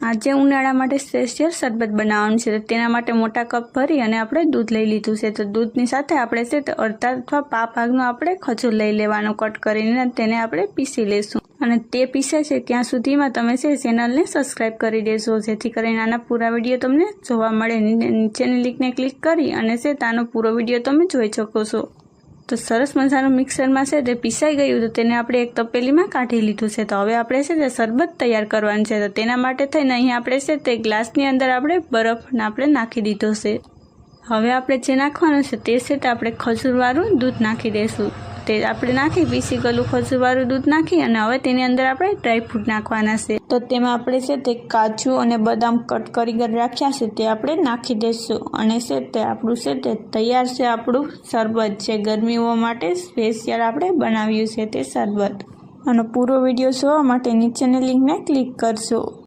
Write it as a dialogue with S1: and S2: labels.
S1: આજે ઉનાળા માટે સ્પેશિયલ શરબત બનાવવાનું છે. તો તેના માટે મોટા કપ ભરી અને આપણે દૂધ લઈ લીધું છે. તો દૂધની સાથે આપણે છે તે અડધા અથવા પા ભાગનો આપણે ખજૂર લઈ લેવાનો કટ કરીને તેને આપણે પીસી લેશું. અને તે પીસે છે ત્યાં સુધીમાં તમે છે ચેનલને સબસ્ક્રાઇબ કરી દેશો જેથી કરીને આના પૂરા વીડિયો તમને જોવા મળે. નીચેની લિંકને ક્લિક કરી અને છે તાનો પૂરો વીડિયો તમે જોઈ શકો છો. તો સરસ મજાનું મિક્સરમાં છે તે પીસાઈ ગયું તો તેને આપણે એક તપેલીમાં કાઢી લીધું છે. તો હવે આપણે છે તે શરબત તૈયાર કરવાનું છે. તો તેના માટે થઈને અહીં આપણે છે તે ગ્લાસની અંદર આપણે બરફને આપણે નાખી દીધો છે. હવે આપણે જે નાખવાનું છે તે છે તે આપણે ખજૂરવાળું દૂધ નાખી દઈશું. તે આપણે નાખી પીસી ગયેલું ખજૂરવાળું દૂધ નાખી અને હવે તેની અંદર આપણે ડ્રાયફ્રૂટ નાખવાના છે. તો તેમાં આપણે છે તે કાજુ અને બદામ કટ કરી રાખ્યા છે તે આપણે નાખી દઈશું અને છે તે આપણું છે તે તૈયાર છે આપણું શરબત છે ગરમીઓ માટે સ્પેશિયલ આપણે બનાવ્યું છે તે શરબત. અને પૂરો વીડિયો જોવા માટે નીચેની લિંકને ક્લિક કરજો.